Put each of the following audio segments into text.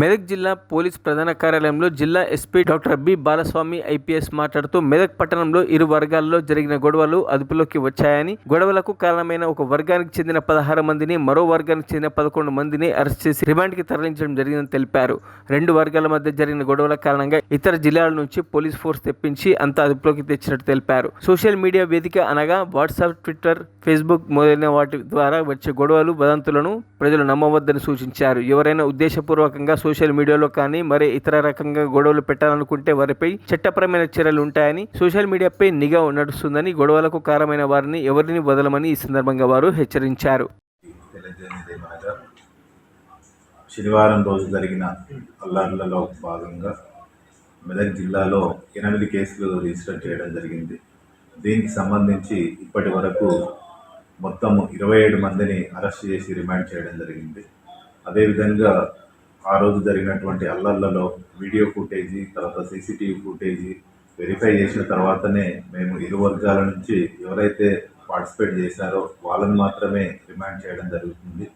మెదక్ జిల్లా పోలీస్ ప్రధాన కార్యాలయంలో జిల్లా SP doctor B Balaswamy IPS మాట్లాడుతూ మెదక్ పట్టణంలో ఇరు వర్గాల్లో జరిగిన గొడవలు అదుపులోకి వచ్చాయని గొడవలకు కారణమైన ఒక వర్గానికి చెందిన పదహారు మందిని మరో వర్గానికి చెందిన పదకొండు మందిని అరెస్ట్ చేసి రిమాండ్కి తరలించడం జరిగిందని తెలిపారు. రెండు వర్గాల మధ్య జరిగిన గొడవల కారణంగా ఇతర జిల్లాల నుంచి పోలీస్ ఫోర్స్ తెప్పించి అంతా అదుపులోకి తెచ్చినట్టు తెలిపారు. సోషల్ మీడియా వేదిక అనగా వాట్సాప్ ట్విట్టర్ ఫేస్బుక్ మొదలైన వాటి ద్వారా వచ్చే గొడవలు వదంతులను ప్రజలు నమ్మవద్దని సూచించారు. ఎవరైనా ఉద్దేశపూర్వకంగా సోషల్ మీడియాలో కానీ మరి ఇతర రకంగా గొడవలు పెట్టాలనుకుంటే వారిపై చట్టపరమైన చర్యలు ఉంటాయని సోషల్ మీడియాపై నిఘా నడుస్తుందని గొడవలకు కారణమైన వారిని ఎవరిని వదలమని ఈ సందర్భంగా వారు హెచ్చరించారు. శనివారం రోజు జరిగిన అల్లర్లలో భాగంగా మెదక్ జిల్లాలో ఎనిమిది కేసులు రిజిస్టర్ చేయడం జరిగింది. దీనికి సంబంధించి ఇప్పటి వరకు మొత్తం ఇరవై ఏడు మందిని అరెస్ట్ చేసి రిమాండ్ చేయడం జరిగింది. అదేవిధంగా ఆ రోజు జరిగినటువంటి అల్లర్లలో వీడియో ఫుటేజీ తర్వాత సీసీటీవీ ఫుటేజీ వెరిఫై చేసిన తర్వాతనే మేము ఇరు వర్గాల నుంచి ఎవరైతే పార్టిసిపేట్ చేశారో వాళ్ళని మాత్రమే రిమాండ్ చేయడం జరుగుతుంది.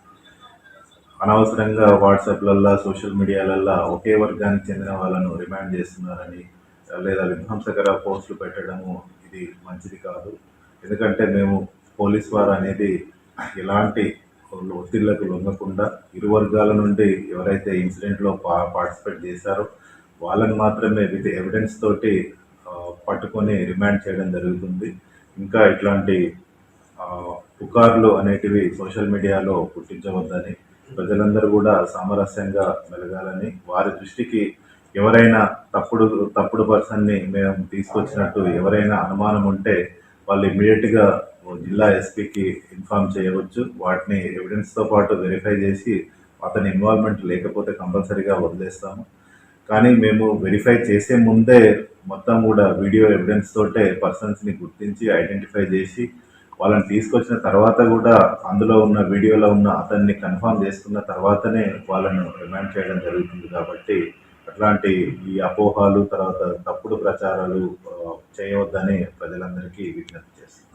అనవసరంగా వాట్సాప్లల్లో సోషల్ మీడియాలల్లో ఒకే వర్గానికి చెందిన వాళ్ళను రిమాండ్ చేస్తున్నారని లేదా విధ్వంసకర పోస్టులు పెట్టడము ఇది మంచిది కాదు. ఎందుకంటే మేము పోలీస్ వారు అనేది ఎలాంటి ఒత్తిళ్ళకు లొంగకుండా ఇరు వర్గాల నుండి ఎవరైతే ఇన్సిడెంట్లో పా పార్టిసిపేట్ చేశారో వాళ్ళని మాత్రమే విత్ ఎవిడెన్స్ తోటి పట్టుకొని రిమాండ్ చేయడం జరుగుతుంది. ఇంకా ఇట్లాంటి పుకార్లు అనేటివి సోషల్ మీడియాలో పుట్టించవద్దని ప్రజలందరూ కూడా సామరస్యంగా మెలగాలని వారి దృష్టికి ఎవరైనా తప్పుడు తప్పుడు పర్సన్ని మేము తీసుకొచ్చినట్టు ఎవరైనా అనుమానం ఉంటే వాళ్ళు ఇమీడియట్గా జిల్లా ఎస్పీకి ఇన్ఫార్మ్ చేయవచ్చు. వాటిని ఎవిడెన్స్తో పాటు వెరిఫై చేసి అతని ఇన్వాల్వ్మెంట్ లేకపోతే కంపల్సరీగా వదిలేస్తాము. కానీ మేము వెరిఫై చేసే ముందే మొత్తం కూడా వీడియో ఎవిడెన్స్ తోటే పర్సన్స్ని గుర్తించి ఐడెంటిఫై చేసి వాళ్ళని తీసుకొచ్చిన తర్వాత కూడా అందులో ఉన్న వీడియోలో ఉన్న అతన్ని కన్ఫర్మ్ చేసుకున్న తర్వాతనే వాళ్ళను రిమాండ్ చేయడం జరుగుతుంది కాబట్టి అట్లాంటి ఈ అపోహాలు తర్వాత తప్పుడు ప్రచారాలు చేయవద్దని ప్రజలందరికీ విజ్ఞప్తి చేస్తుంది